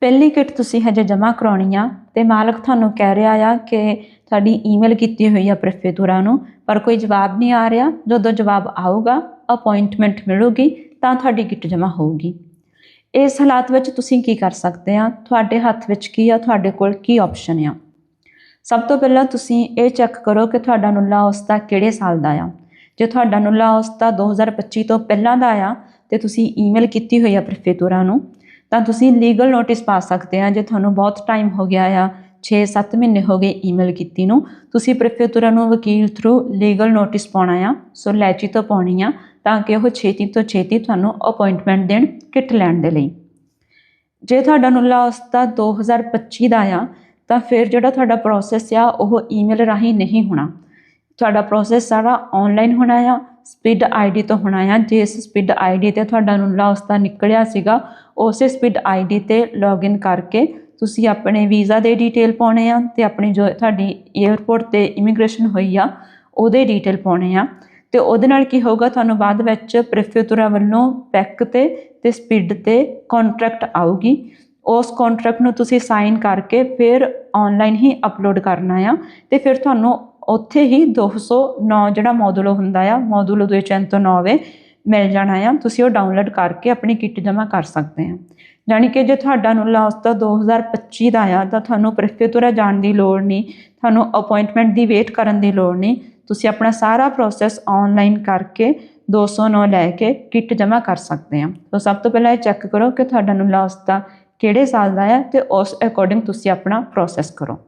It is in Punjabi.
ਪਹਿਲੀ ਕਿੱਟ ਤੁਸੀਂ ਹਜੇ ਜਮ੍ਹਾਂ ਕਰਾਉਣੀ ਆ ਤੇ ਮਾਲਕ ਤੁਹਾਨੂੰ ਕਹਿ ਰਿਹਾ ਆ ਕਿ ਤੁਹਾਡੀ ਈਮੇਲ ਕੀਤੀ ਹੋਈ ਆ ਪ੍ਰਫੇਤੁਰਾ ਨੂੰ, ਪਰ ਕੋਈ ਜਵਾਬ ਨਹੀਂ ਆ ਰਿਹਾ। ਜਦੋਂ ਜਵਾਬ ਆਊਗਾ ਅਪਾਇੰਟਮੈਂਟ ਮਿਲੂਗੀ, ਤਾਂ ਤੁਹਾਡੀ ਕਿੱਟ ਜਮ੍ਹਾਂ ਹੋਊਗੀ। ਇਸ ਹਾਲਾਤ ਵਿੱਚ ਤੁਸੀਂ ਕੀ ਕਰ ਸਕਦੇ ਆ? ਤੁਹਾਡੇ ਹੱਥ ਵਿੱਚ ਕੀ ਆ? ਤੁਹਾਡੇ ਕੋਲ ਕੀ ਆਪਸ਼ਨ ਆ? ਸਭ ਤੋਂ ਪਹਿਲਾਂ ਤੁਸੀਂ ਇਹ ਚੈੱਕ ਕਰੋ ਕਿ ਤੁਹਾਡਾ ਨੁੱਲਾ ਅਵਸਥਾ ਕਿਹੜੇ ਸਾਲ ਦਾ ਆ। ਜੇ ਤੁਹਾਡਾ ਨੁੱਲਾ ਅਵਸਥਾ 2025 ਤੋਂ ਪਹਿਲਾਂ ਦਾ ਆ, ਤੇ ਤੁਸੀਂ ਈਮੇਲ ਕੀਤੀ ਹੋਈ ਆ ਪ੍ਰਫੇਤੁਰਾ ਨੂੰ ਤਾਂ ਤੁਸੀਂ ਲੀਗਲ ਨੋਟਿਸ ਪਾ ਸਕਦੇ ਆ ਜੇ ਤੁਹਾਨੂੰ ਬਹੁਤ ਟਾਈਮ ਹੋ ਗਿਆ ਆ 6-7 ਮਹੀਨੇ ਹੋ ਗਏ ਈਮੇਲ ਕੀਤੀ ਨੂੰ, ਤੁਸੀਂ ਪ੍ਰਫੇਤੁਰਾ ਨੂੰ ਵਕੀਲ ਥਰੂ ਲੀਗਲ ਨੋਟਿਸ ਪਾਉਣਾ ਆ, ਸੋ ਲੈਚੀ ਤੋਂ ਪਾਉਣੀ ਆ, ਤਾਂ ਕਿ ਉਹ ਛੇਤੀ ਤੋਂ ਛੇਤੀ ਤੁਹਾਨੂੰ ਅਪਾਇੰਟਮੈਂਟ ਦੇਣ ਕਿੱਟ ਲੈਣ ਦੇ ਲਈ। ਜੇ ਤੁਹਾਡਾ ਨੁੱਲਾ ਅਵਸਥਾ 2025 ਦਾ ਆ, ਤਾਂ ਫਿਰ ਜਿਹੜਾ ਤੁਹਾਡਾ ਪ੍ਰੋਸੈਸ ਆ, ਉਹ ਈਮੇਲ ਰਾਹੀਂ ਨਹੀਂ ਹੋਣਾ। ਤੁਹਾਡਾ ਪ੍ਰੋਸੈਸ ਸਾਰਾ ਆਨਲਾਈਨ ਹੋਣਾ ਆ ਸਪਿਡ ਆਈਡੀ ਤੋਂ ਹੋਣਾ ਆ। ਜਿਸ ਸਪਿਡ ਆਈਡੀ ਤੇ ਤੁਹਾਡਾ ਨੁੱਲਾ ਉਸਦਾ ਨਿਕਲਿਆ ਸੀਗਾ, ਉਸੇ ਸਪਿਡ ਆਈਡੀ ਤੇ ਲੌਗਇਨ ਕਰਕੇ ਤੁਸੀਂ ਆਪਣੇ ਵੀਜ਼ਾ ਦੇ ਡਿਟੇਲ ਪਾਉਣੇ ਆ ਤੇ ਆਪਣੀ ਜੋ ਤੁਹਾਡੀ 에ਅਰਪੋਰਟ ਤੇ ਇਮੀਗ੍ਰੇਸ਼ਨ ਹੋਈ ਆ, ਉਹਦੇ ਡਿਟੇਲ ਪਾਉਣੇ ਆ। ਤੇ ਉਹਦੇ ਨਾਲ ਕੀ ਹੋਊਗਾ, ਤੁਹਾਨੂੰ ਬਾਅਦ ਵਿੱਚ ਪ੍ਰੈਫੇਤੁਰਾ ਵੱਲੋਂ ਪੈਕ ਤੇ ਤੇ ਸਪਿਡ ਤੇ ਕੰਟਰੈਕਟ ਆਊਗੀ। ਉਸ ਕੰਟਰੈਕਟ ਨੂੰ ਤੁਸੀਂ ਸਾਈਨ ਕਰਕੇ ਫਿਰ ਆਨਲਾਈਨ ਹੀ ਅਪਲੋਡ ਕਰਨਾ ਆ ਤੇ ਫਿਰ ਤੁਹਾਨੂੰ ਉੱਥੇ ਹੀ 209 ਜਿਹੜਾ ਮੋਡੂਲੋ ਹੁੰਦਾ ਆ ਮੋਡੂਲੋ 209 ਮਿਲ ਜਾਣਾ ਆ। ਤੁਸੀਂ ਉਹ ਡਾਊਨਲੋਡ ਕਰਕੇ ਆਪਣੀ ਕਿੱਟ ਜਮ੍ਹਾਂ ਕਰ ਸਕਦੇ ਆ। ਯਾਨੀ ਕਿ ਜੇ ਤੁਹਾਡਾ ਨੁੱਲਾ ਅਵਸਥਾ 2025 ਦਾ ਆ, ਤਾਂ ਤੁਹਾਨੂੰ ਪ੍ਰੈਫੇਤੁਰਾ ਜਾਣ ਦੀ ਲੋੜ ਨਹੀਂ, ਤੁਹਾਨੂੰ ਅਪਾਇੰਟਮੈਂਟ ਦੀ ਵੇਟ ਕਰਨ ਦੀ ਲੋੜ ਨਹੀਂ। ਤੁਸੀਂ ਆਪਣਾ ਸਾਰਾ ਪ੍ਰੋਸੈਸ ਆਨਲਾਈਨ ਕਰਕੇ 209 ਲੈ ਕੇ ਕਿੱਟ ਜਮ੍ਹਾਂ ਕਰ ਸਕਦੇ ਆ। ਤਾਂ ਸਭ ਤੋਂ ਪਹਿਲਾਂ ਇਹ ਚੈੱਕ ਕਰੋ ਕਿ ਤੁਹਾਡਾ ਨੁੱਲਾ ਅਵਸਥਾ ਕਿਹੜੇ ਸਾਲ ਦਾ ਹੈ ਤੇ ਉਸ ਅਕੋਰਡਿੰਗ ਤੁਸੀਂ ਆਪਣਾ ਪ੍ਰੋਸੈਸ ਕਰੋ।